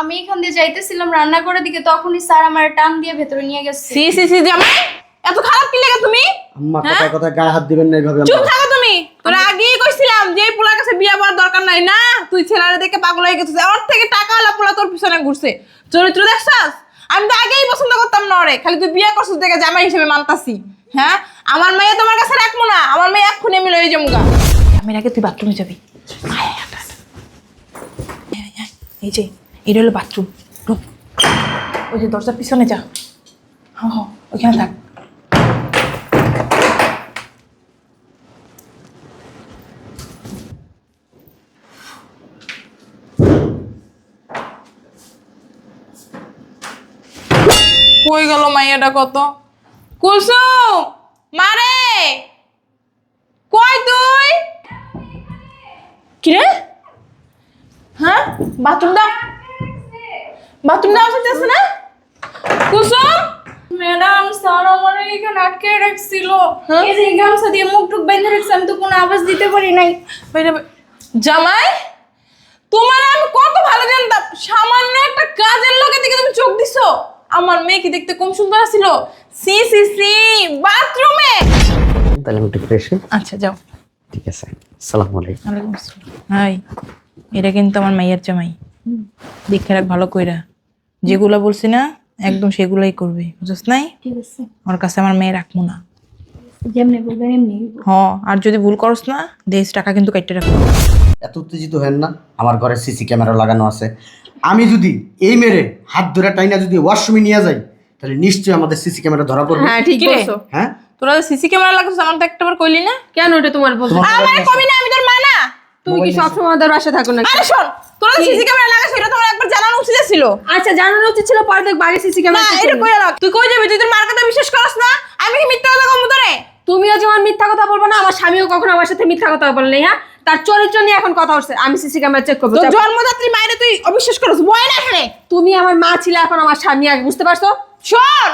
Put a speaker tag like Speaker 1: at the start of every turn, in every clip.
Speaker 1: আমি এখান দিয়ে যাইতেছিলাম রান্না করার দিকে তখনই স্যার আমার টান দিয়ে ভেতরে নিয়ে গেছে।
Speaker 2: সি সি সি জামাই এত খারাপ কি লেগে তুমি?
Speaker 3: আম্মা
Speaker 2: হ্যাঁ?
Speaker 3: কথা কথা গায়ে হাত দিবেন না এইভাবে
Speaker 2: চুপ থাকো তুমি। তোরা আগেই কইছিলাম যে এই পোলার কাছে বিয়া করার দরকার নাই। না তুই ছেলেরা দেখে পাগল হয়ে গেছিস। ওর থেকে টাকা আলা পোলা তোর পিছনে ঘুরছে। চরিত্র দেখছাস? আমি তো আগেই পছন্দ করতাম না ওরে। খালি তুই বিয়ে করছিস দেখে জামাই হিসেবে মানতাছি। হ্যাঁ? আমার মেয়ে তোমার কাছে রাখব না। আমার মেয়ে এক্ষুনি আমি লয়ে যাব গা আমি আগে তুই বাথরুমে যাবি। এই যে এটা হলো বাথরুম ঢুক ওই যে দরজার পিছনে যা হ হ ওইখানে থাক কই গেল মাইয়াটা কত কুলসুম মারে কই তুই কিরে হ্যাঁ বাথরুম দাও বাথরুম না? কুলসুম
Speaker 1: ম্যাডাম স্যার আমার এখানে আটকে রাখছিল।
Speaker 2: হ্যাঁ?
Speaker 1: এই যে গামছা দিয়ে মুখ টুক বেঁধে রাখছে আমি তো কোনো আওয়াজ দিতে পারি নাই।
Speaker 2: বাইরে জামাই তোমার আমি কত ভালো জানতাম। সামান্য একটা কাজের লোকের দিকে তুমি চোখ দিছো। আমার মেয়ে কি দেখতে কম সুন্দর ছিল সি সি সি বাথরুমে!
Speaker 3: তাহলে আমি একটু ফ্রেশ
Speaker 2: আচ্ছা যাও।
Speaker 3: ঠিক আছে। আসসালামু আলাইকুম।
Speaker 2: ওয়ালাইকুম আসসালাম। হাই এটা কিন্তু আমার মাইয়ার জামাই। দেখে রাখ ভালো কইরা। যেগুলো বলছি না একদম সেগুলাই করবি বুঝছ নাই?
Speaker 1: ঠিক আছে।
Speaker 2: ওর কাছে আমার মেয়ে রাখব না।
Speaker 1: যেমনি বলবেন এমনি।
Speaker 2: হ আর যদি ভুল করস না দেশ টাকা কিন্তু কাটতে রাখব
Speaker 3: এত উত্তেজিত হেন না আমার ঘরে সিসি ক্যামেরা লাগানো আছে। আমি যদি এই মেরে হাত ধরে টাইনা যদি ওয়াশরুমে নিয়ে যাই তাহলে নিশ্চয়ই আমাদের সিসি ক্যামেরা ধরা পড়বে।
Speaker 4: হ্যাঁ ঠিক বলছো।
Speaker 3: হ্যাঁ?
Speaker 2: তোরা সিসি ক্যামেরা লাগাচ্ছিস আমার তো একটাবার কইলি না?
Speaker 4: কেন এটা তোমার বলছো?
Speaker 2: আমার কবি না
Speaker 4: তুমি কি সবসময় আমাদের বাসা থাকো না
Speaker 2: আরে শোন তোরা সিসি ক্যামেরা লাগাস এটা তোমার একবার জানানো উচিত ছিল।
Speaker 4: আচ্ছা জানানো উচিত ছিল পরে দেখ বাড়ি সিসি ক্যামেরা না
Speaker 2: এটা কইরা রাখ। তুই কই যাবি? তুই তোর মার কথা বিশ্বাস করস না? আমি কি মিথ্যা কথা কমু তোরে?
Speaker 4: তুমিও যেমন মিথ্যা কথা বলব না আমার স্বামীও কখনো আমার সাথে মিথ্যা কথা বলে হ্যাঁ? তার চরিত্র নিয়ে এখন কথা হচ্ছে আমি সিসি ক্যামেরা চেক করব।
Speaker 2: জন্মদাত্রী মায়েরে তুই অবিশ্বাস করস বয় না এখানে।
Speaker 4: তুমি আমার মা ছিলে এখন আমার স্বামী আগে বুঝতে পারছ?
Speaker 2: শোন!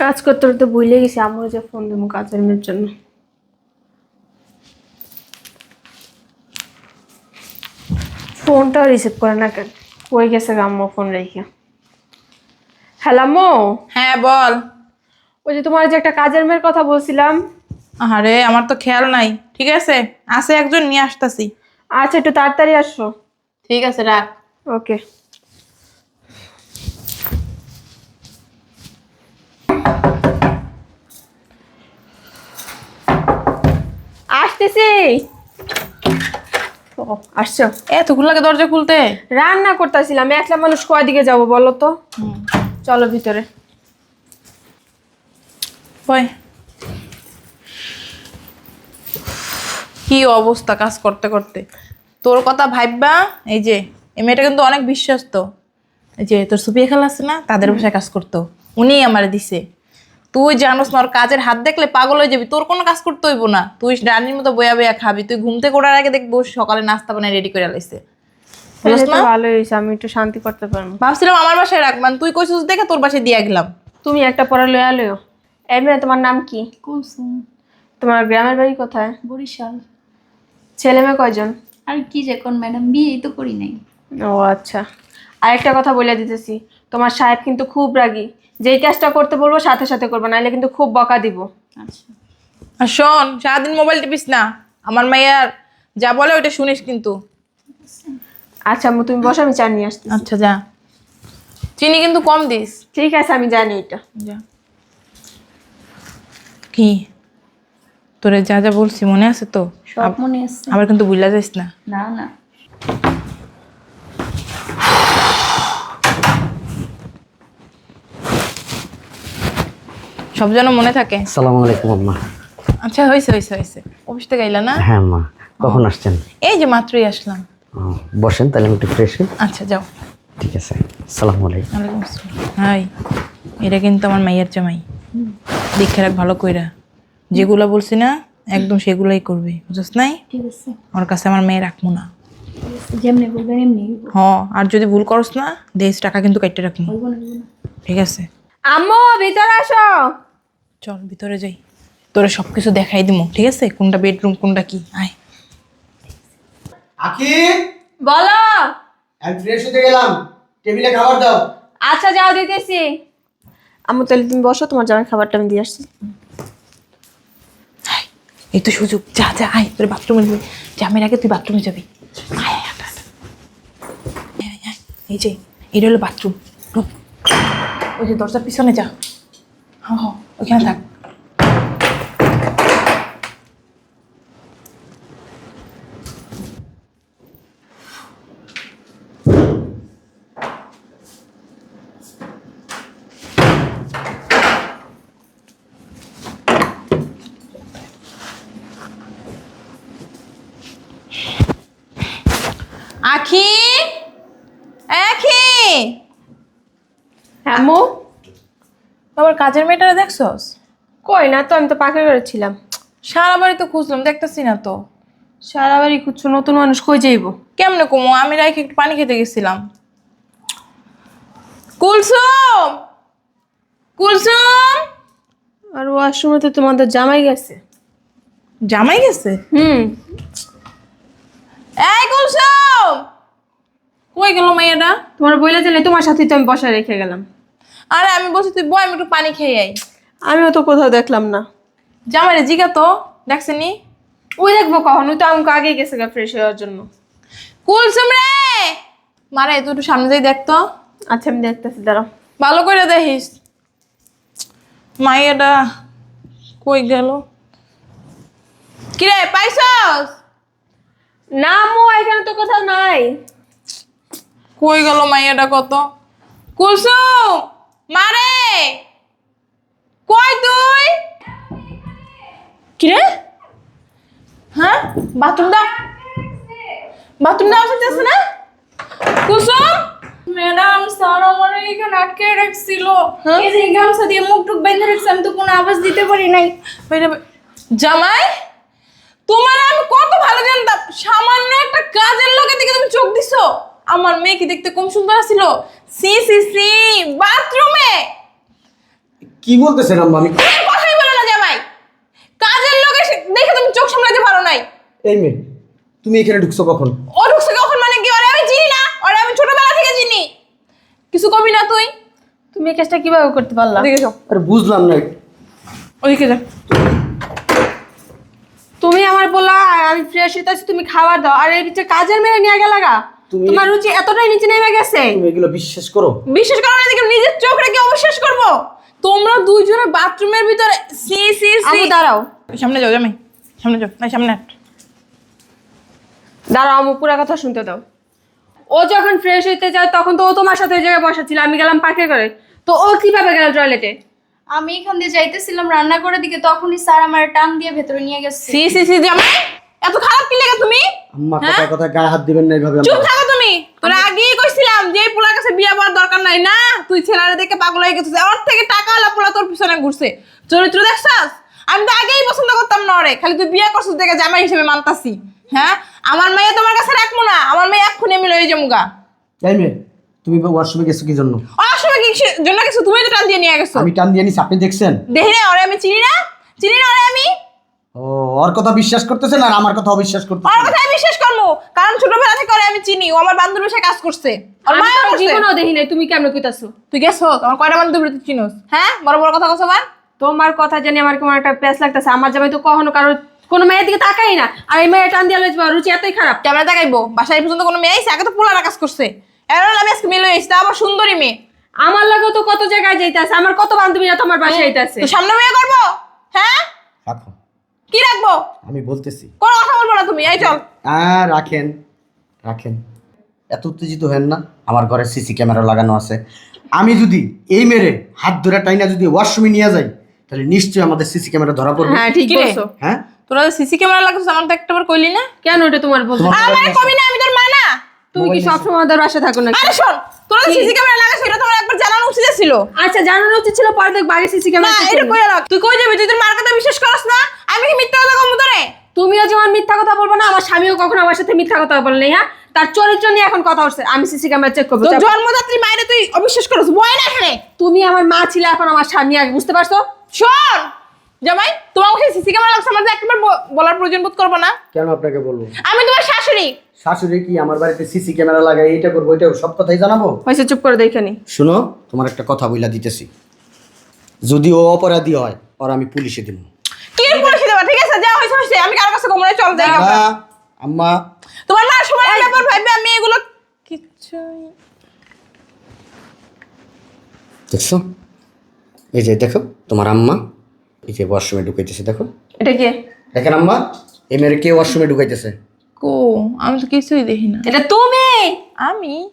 Speaker 4: কাজ করতে করতে ভুলে গেছি আমার যে ফোন দেবো কাজের মেয়ের জন্য। ফোনটা রিসিভ করে না কেন? কই গেছে গো আম্মু ফোন রেখে? হ্যালো আম্মু?
Speaker 2: হ্যাঁ বল।
Speaker 4: ওই যে তোমার যে একটা কাজের মেয়ের কথা বলছিলাম।
Speaker 2: আরে আমার তো খেয়াল নাই। ঠিক আছে? আছে একজন নিয়ে আসতাছি।
Speaker 4: আচ্ছা একটু তাড়াতাড়ি আসো।
Speaker 2: ঠিক আছে রাখ।
Speaker 4: ওকে। আসতেছি। আসছো।
Speaker 2: এতক্ষণ লাগে দরজা খুলতে?
Speaker 4: রান্না করতেছিলাম একলা মানুষ কয় দিকে যাব বলো তো? চলো ভিতরে।
Speaker 2: বয় কি অবস্থা কাজ করতে করতে? তোর কথা ভাববা এই যে এই মেয়েটা কিন্তু অনেক বিশ্বস্ত। এই যে তোর সুপিয়া খেলা আছে না তাদের বাসায় কাজ করতো। উনি আমার দিছে। তুই জানোস না ওর কাজের হাত দেখলে পাগল হয়ে যাবি তোর কোনো কাজ করতে হইব না। তুই রানীর মতো বয়া বয়া খাবি তুই ঘুম থেকে ওঠার আগে দেখব সকালে নাস্তা বানায় রেডি করে লাইছে
Speaker 4: ভালোই হয়েছে আমি একটু শান্তি করতে পারব।
Speaker 2: ভাবছিলাম আমার বাসায় রাখবান তুই কইছিস দেখে তোর বাসায় দিয়ে গেলাম।
Speaker 4: তুমি একটা পরে লয়া লইও এই মেয়ে তোমার নাম কি?
Speaker 1: কুলসুম
Speaker 4: তোমার গ্রামের বাড়ি কোথায়?
Speaker 1: বরিশাল।
Speaker 4: ছেলে মেয়ে কয়জন?
Speaker 1: আর কি যে কোন ম্যাডাম বিয়েই তো করি নাই।
Speaker 4: ও আচ্ছা। আরেকটা কথা বলে দিতেছি। তোমার সাহেব কিন্তু খুব রাগী। যেই কাজটা করতে বলব সাথে সাথে করবে নাহলে কিন্তু খুব বকা দিব।
Speaker 1: আচ্ছা।
Speaker 2: আর শোন সারাদিন মোবাইল টিপিস না। আমার মাইয়ার যা বলে ওইটা শুনিস কিন্তু।
Speaker 4: আচ্ছা আম্মু তুমি বসো আমি চা নিয়ে আসছি
Speaker 2: আচ্ছা যা। চিনি কিন্তু কম দিস।
Speaker 4: ঠিক আছে আমি জানি এটা
Speaker 2: যা। কি? তোরে যা যা বলছি মনে আছে তো?
Speaker 1: সব মনে আছে।
Speaker 2: আবার কিন্তু বুঝলা যাইস না।
Speaker 1: না না।
Speaker 2: সব যেন মনে থাকে?
Speaker 3: আসসালামু আলাইকুম আম্মা।
Speaker 2: আচ্ছা হয়েছে হয়েছে হয়েছে অফিস থেকে আইলা না?
Speaker 3: হ্যাঁ আম্মা। কখন আসছেন?
Speaker 2: এই যে মাত্রই আসলাম।
Speaker 3: বসেন তাহলে আমি একটু ফ্রেশ হই।
Speaker 2: আচ্ছা যাও।
Speaker 3: ঠিক আছে। আসসালামু আলাইকুম।
Speaker 2: ওয়ালাইকুম আসসালাম। হাই এটা কিন্তু আমার মাইয়ার জামাই। দেখে রাখ ভালো কইরা। যেগুলো বলছি না একদম সেগুলাই করবি। বুঝছ নাই?
Speaker 1: ঠিক আছে।
Speaker 2: ওর কাছে আমার মেয়ে রাখব না।
Speaker 1: যেমনি বলবেন এমনি।
Speaker 2: হ আর যদি ভুল করস না দেশ টাকা কিন্তু কাটতে রাখব। ঠিক আছে।
Speaker 4: আম্মু ভিতরে আসো।
Speaker 2: চল ভিতরে যাই। তোরে সব কিছু দেখাই দিমু ঠিক আছে? কোনটা বেডরুম কোনটা কি? আয়।
Speaker 3: আকি!
Speaker 4: বলো।
Speaker 3: আমি ফ্রেশ হতে গেলাম। টেবিলে খাবার দাও।
Speaker 4: আচ্ছা যাও দিতেছি। আম্মু তাহলে তুমি বসো তোমার জামাই খাবারটা আমি দিয়ে আসছি।
Speaker 2: এই তো সুযোগ। যা যা আয় তোর বাথরুমে যাবি। জামের আগে তুই বাথরুমে যাবি। আয় আয়। এই যে এটা হলো বাথরুম ওই যে দরজার পিছনে যা। হ হ। ওইখানে থাক আখি আখি
Speaker 4: হ্যাঁ আম্মু
Speaker 2: তোমার কাজের মেয়েটারে দেখছস?
Speaker 4: কই না তো আমি তো পাখি করেছিলাম
Speaker 2: সারা বাড়ি তো খুঁজলাম দেখতেছি না তো।
Speaker 4: সারা বাড়ি খুঁজছো নতুন মানুষ কই যাইবো?
Speaker 2: কেমনে কমো? আমি রাইকে একটু পানি খেতে গেছিলাম। কুলসুম! কুলসুম!
Speaker 4: আর ওয়াশরুমে তো তোমাদের জামাই গেছে।
Speaker 2: জামাই গেছে?
Speaker 4: হুম।
Speaker 2: এই কুলসুম! কই গেল মাইয়াটা?
Speaker 4: তোমার বইলে দিলে তোমার সাথে তো আমি বসা রেখে গেলাম।
Speaker 2: আরে আমি বলছি তুই বই আমি একটু পানি খেয়ে আই
Speaker 4: আমিও তো কোথাও দেখলাম না।
Speaker 2: জামাইরে জিগা তো দেখছিনি?
Speaker 4: ওই দেখব কখন ওই তো আমাকে আগেই গেছে গা ফ্রেশ হওয়ার জন্য।
Speaker 2: কুলসুম রে মারে তুই একটু সামনে যাই দেখতো
Speaker 4: আচ্ছা আমি দেখতেছি দাঁড়াও।
Speaker 2: ভালো করে দেখিস। মাইয়াটা কই গেল? কিরে পাইছস?
Speaker 4: না আম্মু এখানে তো কোথাও নাই।
Speaker 2: কই গেল মাইয়াটা কত? কুলসুম! মারে! কই তুই? কিরে? হ্যাঁ? বাথরুম দাও। বাথরুম দাও আছে না? কুলসুম
Speaker 1: ম্যাডাম স্যার আমার এখানে আটকে রাখছিল।
Speaker 2: হ্যাঁ?
Speaker 1: এই যে গামছা দিয়ে মুখ টুক বেঁধে রাখছে আমি তো কোনো আওয়াজ দিতে পারি নাই।
Speaker 2: জামাই তোমার আমি কত ভালো জানতাম। সামান্য একটা কাজের লোকের দিকে তুমি চোখ দিছো। আমার মেয়ে কি দেখতে কম সুন্দর ছিল সি সি সি বাথরুমে।
Speaker 3: কি বলতেছেন আম্মা আমি
Speaker 2: কথাই বলো না জামাই। কাজের লোক এসে দেখে তুমি চোখ সামলাতে পারো নাই।
Speaker 3: এই মেয়ে তুমি এখানে ঢুকছো কখন?
Speaker 2: ও ঢুকছে কখন মানে কি? ওরে আমি চিনি না। ওরে আমি ছোটবেলা থেকে চিনি। কিছু কবি না তুই?
Speaker 4: তুমি এই কাজটা কীভাবে করতে পারলা?
Speaker 2: ওদিকে যাও।
Speaker 3: আরে বুঝলাম না।
Speaker 2: ওদিকে যা।
Speaker 4: তুমি আমার বলা আমি ফ্রেশ হইতেছি তুমি খাবার দাও। আর এই নিচে কাজের মেয়ে নিয়ে গেলা গা
Speaker 3: তুমি-
Speaker 4: তোমার রুচি এতটাই নিচে নেমে গেছে।
Speaker 3: তুমি এগুলো বিশ্বাস করো।
Speaker 2: বিশেষ কারণে দেখে নিজের চোখ রেখে অবিশ্বাস করব। তোমরা দুইজনে বাথরুমের ভিতরে সি সি সি।
Speaker 4: আমু দাঁড়াও।
Speaker 2: সামনে যাও জামাই। সামনে যাও। না সামনে
Speaker 4: দাঁড়াও আমু পুরো কথা শুনতে দাও। ও যখন ফ্রেশ হইতে যায় তখন তো ও তোমার সাথে ওই জায়গায় বসা ছিল। আমি গেলাম পাকে করে তো ও কীভাবে গেল টয়লেটে
Speaker 1: আমি এখান দিয়ে যাইতেছিলাম রান্না করে দিকে তখনই স্যার আমার টান দিয়ে ভেতরে নিয়ে গেছে।
Speaker 2: সি সি সি জামাই। এত খারাপ কি লেগে তুমি?
Speaker 3: আম্মা
Speaker 2: হ্যাঁ?
Speaker 3: কথা কথা গায়ে হাত দিবেন না এইভাবে
Speaker 2: চুপ থাকো তুমি। তোরা আগেই কইছিলাম যে এই পোলার কাছে বিয়ে করার দরকার নাই। না তুই ছেলেরা দেখে পাগল হয়ে গেছিস। ওর থেকে টাকা আলা পোলা তোর পিছনে ঘুরছে। চরিত্র দেখছাস? আমি তো আগেই পছন্দ করতাম না ওরে। খালি তুই বিয়ে করছিস দেখে জামাই হিসেবে মানতাছি। হ্যাঁ? আমার মেয়ে তোমার কাছে রাখব না। আমার মেয়ে এক্ষুনি আমি লয়ে যাব গা।
Speaker 3: এই মেয়ে তুমি ওয়াশরুমে গেছো কি জন্য?
Speaker 2: অসময় কি জন্য কিছু তুমি তো টান দিয়ে নিয়ে গেছো।
Speaker 3: আমি টান দিয়ে নিছি আপনি দেখছেন?
Speaker 2: দেখি না ওরে আমি চিনি না। চিনি না ওরে আমি?
Speaker 3: ও ওর কথা বিশ্বাস করতেছেন আর আমার কথা অবিশ্বাস
Speaker 2: ওর
Speaker 3: করতেছেন
Speaker 2: কথাই বিশ্বাস করব। কারণ ছোটবেলা থেকে ওরে আমি চিনি ও আমার বান্ধবীর সাথে কাজ করছে। করছে।
Speaker 4: জীবনেও দেখি নাই তুমি কেমন কইতাছো?
Speaker 2: তুই গেছো? তোমার কয়টা বান্ধবী তুই চিনোস? হ্যাঁ? বড় বড় কথা
Speaker 4: তোমার কথা জানি আমার কেমন একটা প্যাস লাগতেছে। আমার জামাই তো কখনো কারোর কোনো মেয়ের দিকে তাকাই না। আর এই মেয়ে টান দিয়ে লইছে রুচি এতই খারাপ।
Speaker 2: ক্যামেরা দেখাইবো। বাসায় পর্যন্ত কোনো মেয়ে আইসে আগে তো পোলারা কাজ করছে। এর আমি আজকে আইসি তা আবার সুন্দরী মেয়ে।
Speaker 4: আমার লাগে তো কত জায়গায় যাইতেছে আমার কত বান্ধবীরা তোমার বাসায় যাইতেছে
Speaker 2: তো সামনে মেয়ে করব? হ্যাঁ?
Speaker 3: রাখো।
Speaker 2: কি রাখব?
Speaker 3: আমি বলতেছি।
Speaker 2: কোনো কথা বলব না তুমি এই চল।
Speaker 3: আর রাখেন রাখেন। এত উত্তেজিত হেন না? আমার ঘরে সিসি ক্যামেরা লাগানো আছে। আমি যদি এই মেরে হাত ধরে টাইনা যদি ওয়াশরুমে নিয়ে যাই তাহলে নিশ্চয়ই আমাদের সিসি ক্যামেরা ধরা পড়বে।
Speaker 4: হ্যাঁ ঠিক বলছো।
Speaker 3: হ্যাঁ?
Speaker 2: তোরা সিসি ক্যামেরা লাগছে আমার তো একটাবার কইলি না?
Speaker 4: কেন এটা তোমার বলছো
Speaker 3: তোমার
Speaker 2: আমার কবি না আমি তোর মা না।
Speaker 4: তুমি কি সবসময় আমাদের বাসায় থাকো না
Speaker 2: আরে শোন তোরা সিসি ক্যামেরা লাগাইছিস এটা তোমার একবার জানানো উচিত ছিল
Speaker 4: আচ্ছা জানানো উচিত ছিল পরে দেখব আগে সিসি
Speaker 2: না
Speaker 4: ক্যামেরা
Speaker 2: এটা কই রাখ। তুই কই যাবি? তুই তোর মার কথা বিশ্বাস করছ না। আমি কি মিথ্যা কথা কম তোরে?
Speaker 4: তুমিও যেমন মিথ্যা কথা বলব না আমার স্বামীও কখনো আমার সাথে মিথ্যা কথা বলে নাই হ্যাঁ? তার চরিত্র নিয়ে এখন কথা হচ্ছে। আমি সিসি ক্যামেরা চেক করব
Speaker 2: তোর জন্মদাত্রী মায়ের তুই অবিশ্বাস করছ বয় না এখানে।
Speaker 4: তুমি আমার মা ছিলে এখন আমার স্বামী আগে বুঝতে পারছ?
Speaker 2: শোন! জামাই তোমার সিসি ক্যামেরা লাগছে আমাদের একবার বলার প্রয়োজন বোধ করব না।
Speaker 3: কেন আপনাকে বলব?
Speaker 2: আমি তোমার শাশুড়ি।
Speaker 3: শাশুড়ি কি আমার বাড়িতে সিসি ক্যামেরা লাগাই এইটা করব এটা সব কথাই জানাব?
Speaker 4: হয়েছে চুপ করে দেখে নি।
Speaker 3: শুনো তোমার একটা কথা বইলা দিতেছি। যদি ও অপরাধী হয় ওর আমি পুলিশে দিব
Speaker 2: কি পুলিশে দেবা? ঠিক আছে যা হয়েছে হয়েছে আমি কারও কাছে ঘুমনে চল যাই।
Speaker 3: আম্মা,
Speaker 2: তোমার মা সময় ব্যাপার ভাইবে আমি এগুলো কিচ্ছুই
Speaker 3: দেখছ? এই যে দেখো তোমার আম্মা। এই যে ওয়াশরুমে ঢুকাইতেছে দেখো।
Speaker 4: এটা কে?
Speaker 3: দেখেন আম্মা এই মেয়ের কে ওয়াশরুমে ঢুকাইতেছে।
Speaker 2: কো? আমি তো কিছুই দেখি না।
Speaker 4: এটা তুমি?
Speaker 2: আমি?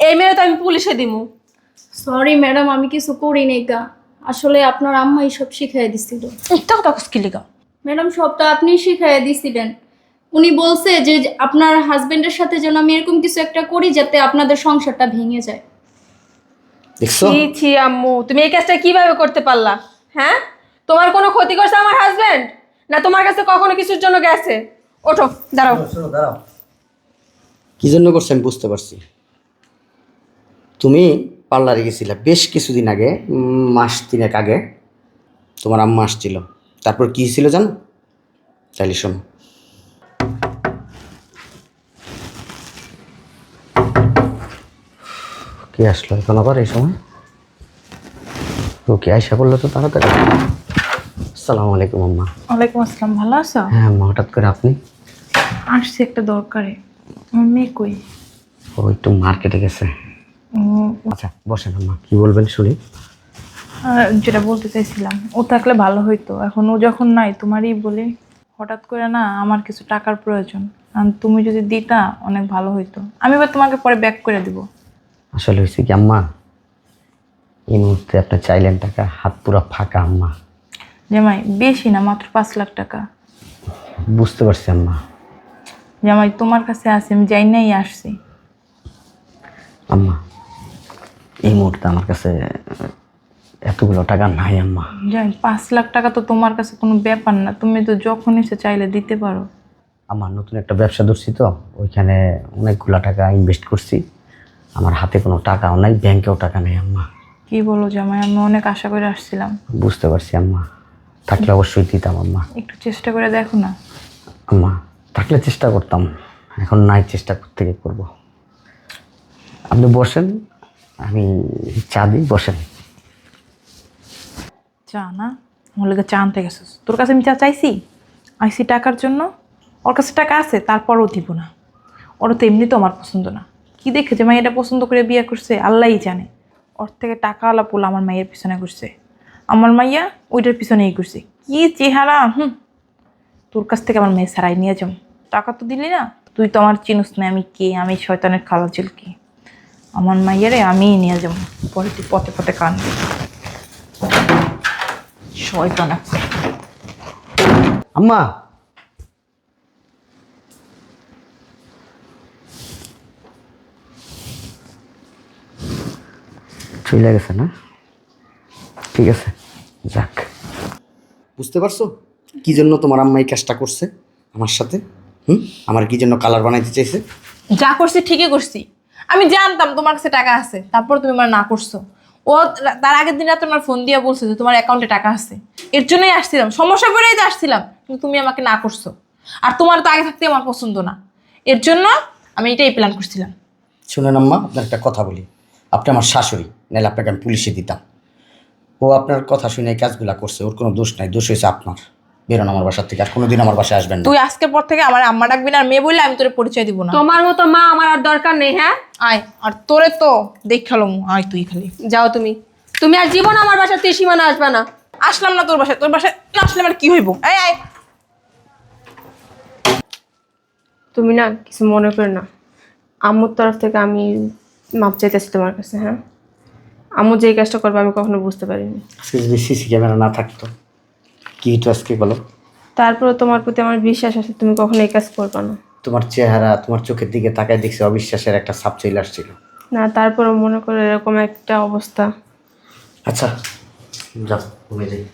Speaker 4: এই মেয়ে তো আমি পুলিশে দিমু।
Speaker 1: সরি ম্যাডাম আমি কিছু করি নাই গা। আসলে আপনার আম্মা সব শিখাই দিছিল।
Speaker 2: একটা কথা কুস্কি লিগা?
Speaker 1: ম্যাডাম সবটা আপনি শিখাই দিছিলেন। উনি বলছে যে যে আপনার হাজবেন্ডের সাথে যেন আমি এরকম কিছু একটা করি যাতে আপনাদের সংসারটা ভেঙে যায়।
Speaker 3: দেখছ?
Speaker 4: ছি ছি আম্মু তুমি এই কাজটা কীভাবে করতে পারলা? হ্যাঁ? তোমার কোনো ক্ষতি করছে আমার হাজবেন্ড না তোমার কাছে কখনো কিছুর জন্য গেছে? ওঠো দাঁড়াও।
Speaker 3: দাঁড়াও। কি জন্য করছে আমি বুঝতে পারছি। তুমি পার্লারে গেছিলে বেশ কিছুদিন আগে মাস তিনেক আগে। তোমার আম্মা আসছিল। তারপর কি ছিল জানো? তাইলে শোনো। কে আসলো এখন আবার এই সময়? ও কে আয়সা করল তো তাড়াতাড়ি। আসসালামু আলাইকুম আম্মা।
Speaker 2: ওয়ালাইকুম আসসালাম ভালো আছো?
Speaker 3: হ্যাঁ আম্মা হঠাৎ করে আপনি?
Speaker 2: আসছি একটা দরকারে। আমার মেয়ে কই?
Speaker 3: ও একটু মার্কেটে গেছে।
Speaker 2: ও,
Speaker 3: আচ্ছা বসেন আম্মা কি বলবেন শুনি?
Speaker 2: যেটা বলতে চাইছিলাম ও থাকলে ভালো হইতো। এখন ও যখন নাই তোমারই বলি হঠাৎ করে না আমার কিছু টাকার প্রয়োজন। আর তুমি যদি দিতা অনেক ভালো হইতো। আমি এবার তোমাকে পরে ব্যাক করে দিব।
Speaker 3: আসলে হয়েছে কি আম্মা এই মুহূর্তে আপনি চাইলেন টাকা হাত পুরো ফাঁকা আম্মা।
Speaker 2: জামাই বেশি না মাত্র পাঁচ লাখ টাকা।
Speaker 3: বুঝতে পারছি আম্মা।
Speaker 2: জামাই তোমার কাছে আছে আমি যাই নাই আসছি।
Speaker 3: আম্মা এই মুহূর্তে আমার কাছে এতগুলো টাকা নাই আম্মা।
Speaker 2: জামাই পাঁচ লাখ টাকা তো তোমার কাছে কোনো ব্যাপার না। তুমি তো যখন এসে চাইলে দিতে পারো।
Speaker 3: আমার নতুন একটা ব্যবসা ধরছি তো ওইখানে অনেকগুলো টাকা ইনভেস্ট করছি। আমার হাতে কোনো টাকাও নাই ব্যাংকেও টাকা নেই আম্মা।
Speaker 2: কি বলো জামাই আমি অনেক আশা করে আসছিলাম।
Speaker 3: বুঝতে পারছি আম্মা। থাকলে অবশ্যই দিতাম আম্মা।
Speaker 2: একটু চেষ্টা করে দেখো না।
Speaker 3: আম্মা থাকলে চেষ্টা করতাম। এখন নাই চেষ্টা গিয়ে করব। আপনি বসেন, আমি চা দিই, বসেন।
Speaker 2: চা না? আমার লোকে চা আনতে গেছিস। তোর কাছে আমি চা চাইছি? আইসি টাকার জন্য? ওর কাছে টাকা আছে, তারপরও দিব না। ওর তো এমনি তো আমার পছন্দ না। কি দেখেছে মাইয়াটা পছন্দ করে বিয়ে করছে, আল্লাহই জানে। ওর থেকে টাকাওয়ালা পোলা আমার মাইয়ের পিছনে ঘুরছে। আমার মাইয়া ওইটার পিছনেই ঘুরছে। কি চেহারা, হুম। তোর কাছ থেকে আমার মেয়ে সারাই নিয়ে যাম। টাকা তো দিলি না তুই তো আমার চিনুস না আমি কে? আমি শয়তানের খালা কি? আমার মাইয়ারে আমিই নিয়ে যাব পরে তুই পথে পথে কানবি শয়তান
Speaker 3: আম্মা! চলে গেছে না? ঠিক আছে যাক। বুঝতে পারছ? কি জন্য তোমার আম্মা এই কাজটা করছে আমার সাথে? হুম? আমার কি জন্য কালার বানাইতে চাইছে?
Speaker 2: যা করছি ঠিকই করছি। আমি জানতাম তোমার কাছে টাকা আছে তারপর তুমি আমার না করছ। ও তার আগের দিন রাতে আমার ফোন দিয়ে বলছে যে তোমার অ্যাকাউন্টে টাকা আছে। এর জন্যই আসছিলাম সমস্যা পড়েই তো আসছিলাম কিন্তু তুমি আমাকে না করছ। আর তোমার তো আগে থাকতে আমার পছন্দ না। এর জন্য আমি এটাই প্ল্যান করছিলাম।
Speaker 3: শুনেন আম্মা আপনার একটা কথা বলি। আপনি আমার শাশুড়ি নাহলে আপনাকে আমি পুলিশে দিতাম। ও আপনার কথা শুনে কাজগুলা করছে ওর কোনো দোষ নাই দোষ হয়েছে আপনার। বেরোন আমার বাসার থেকে আর কোনোদিন আমার বাসায় আসবেন না।
Speaker 2: তুই আজকের পর থেকে আমার আম্মা ডাকবি না আর মেয়ে বললে আমি তোর পরিচয় দিব না।
Speaker 4: তোমার মতো মা আমার আর দরকার নেই হ্যাঁ?
Speaker 2: আয় আর তোরে তো দেখাল আয় তুই খালি।
Speaker 4: যাও তুমি। তুমি আর জীবন আমার বাসার ত্রিসীমানা আসবে না।
Speaker 2: আসলাম না তোর বাসায় তোর বাসায় না আসলে আমার কি হইব? এই আয়
Speaker 4: তুমি না কিছু মনে করো না। আম্মুর তরফ থেকে আমি মাপ চাইতেছি তোমার কাছে হ্যাঁ? আম্মু যেই কাজটা করবে আমি কখনো বুঝতে পারিনি।
Speaker 3: আজকে যদি সিসি ক্যামেরা না থাকতো কি টাস্কি বলো?
Speaker 4: তারপরে তোমার প্রতি আমার বিশ্বাস আছে তুমি কখনো এই কাজ করবে না।
Speaker 3: তোমার চেহারা তোমার চোখের দিকে তাকায় দেখছি অবিশ্বাসের একটা ছাপ চলে আসছিল।
Speaker 4: না তারপরে মনে করো এরকম একটা অবস্থা।
Speaker 3: আচ্ছা যাও ঘুমিয়ে যাই।